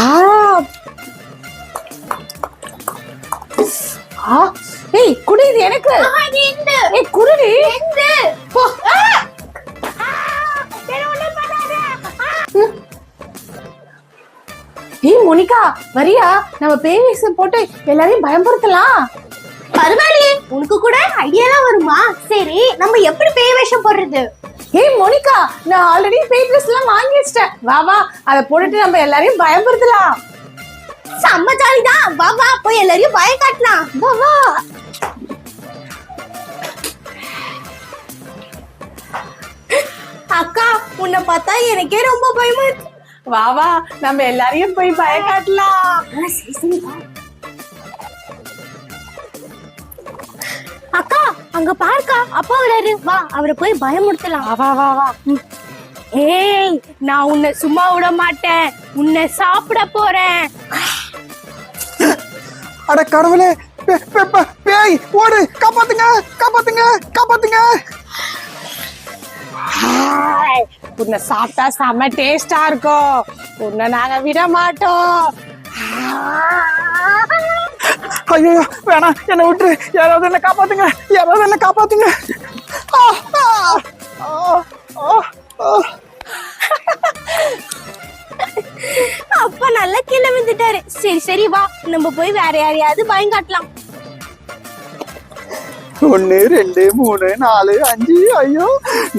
ஆ ஏய் குடி இது எனக்கு. ஏய் குருடி போ. ஏய் மோனிகா வரியா? நம்ம பேய் வேஷம் போட்டு எல்லாரையும் பயமுறுத்தலாம். பரவாயில்லையே. உனக்கு கூட ஐடியாலாம் வருமா? சரி நம்ம எப்படி பேய் வேஷம் போடுறது? ஏய் மோனிகா நான் ஆல்ரெடி பேய் ட்ரெஸ் எல்லாம் வாங்கி வச்சிட்டேன் வா வா அதை போட்டுட்டு நம்ம எல்லாரையும் பயமுறுத்தலாம் செம்ம ஜாலிதான் வா வா போய் எல்லாரையும் பயம் காட்டலாம். வா வா. அக்கா உன்னை பார்த்தா எனக்கே ரொம்ப பயமா இருக்கு. வா வா நம்ம எல்லாரையும் போய் பய காட்டலாம். சரி சரி அக்கா அங்க பாருக்கா அப்பா வராரு வா அவரை போய் பயமுறுத்தலாம். வா வா வா ஏய் நான் உன்னை சும்மா விட மாட்டேன். உன்னை சாப்பிட போறேன். அட கடவுளே பே- பே- பே- பேய் ஓடு காப்பாத்துங்க காப்பாத்துங்க காப்பாத்துங்க. ஹாய், உன்னை சாப்பிட்டா செம்ம டேஸ்டா இருக்கும். உன்னை நாங்க விட மாட்டோம். ஐயோ வேணாம் என்னை விட்டுரு. யாராவது என்ன காப்பாத்துங்க. யாராவது என்ன காப்பாத்துங்க. அப்பா நல்லா கீழே விழுந்துட்டாரு. சரி சரி வா. நம்ம போய் வேற யாரையாவது பயம் காட்டலாம். ஒன்னு ரெண்டு மூணு நாலு அஞ்சு ஐயோ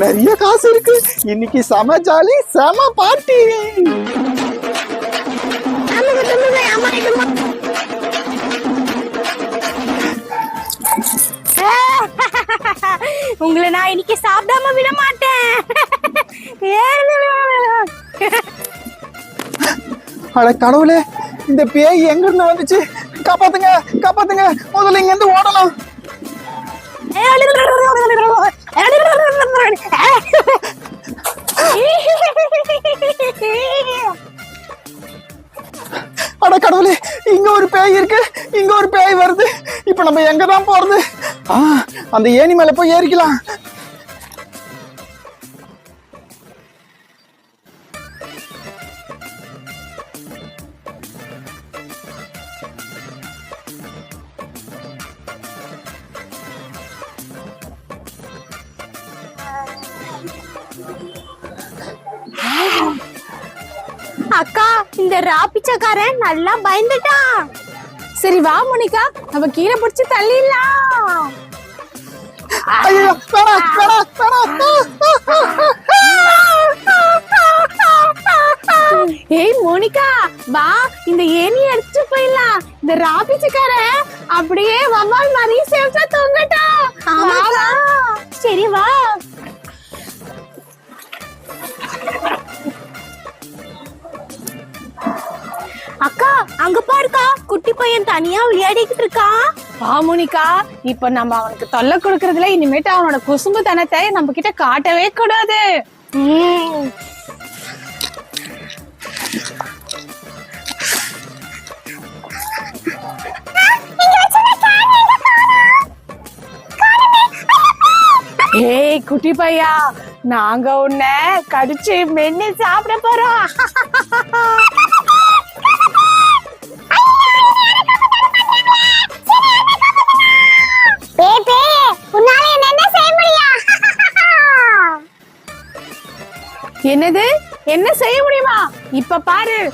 நிறைய காசு இருக்கு. இன்னைக்கு செம ஜாலி செம பார்ட்டி உங்களை நான் இன்னைக்கு சாப்பிடாம விட மாட்டேன். அட கடவுளே இந்த பேய் எங்க இருந்து வந்துச்சு? காப்பாத்துங்க காப்பாத்துங்க. முதல்ல இங்க இருந்து ஓடணும். அட கடவுளே இங்க ஒரு பேய் இருக்கு. இங்க ஒரு பேய் வருது இப்ப நம்ம எங்க தான் போறது அந்த ஏணி மேல போய் ஏறிக்கலாம். அக்கா இந்த ராபிச்சக்காரன் நல்லா பயந்துட்டான். சரி வா மோனிகா. நம்ம கீழே பிடிச்சு தள்ளிடலாம். ஏய் மோனிகா வா இந்த ஏணி எடுத்துட்டு போயிடலாம். இந்த ராபிச்சுக்காரன் அப்படியே வவ்வால் மாதிரி சேஃப்டா தூங்கட்டும். சரி வா. அக்கா அங்க பாருக்கா குட்டி பையன் தனியா விளையாடிக்கிட்டு இருக்கான் வா மோனிகா இப்ப நம்ம அவனுக்கு தொல்லை கொடுக்கறதுல இனிமேட்டு அவனோட குசும்பு தனத்தை நம்ம கிட்ட காட்டவே கூடாது. ஏய் குட்டி பையா நாங்க உன்னை கடிச்சு மென்னு சாப்பிட போறோம். என்னது? என்ன செய்ய முடியுமா? இப்ப பாரு.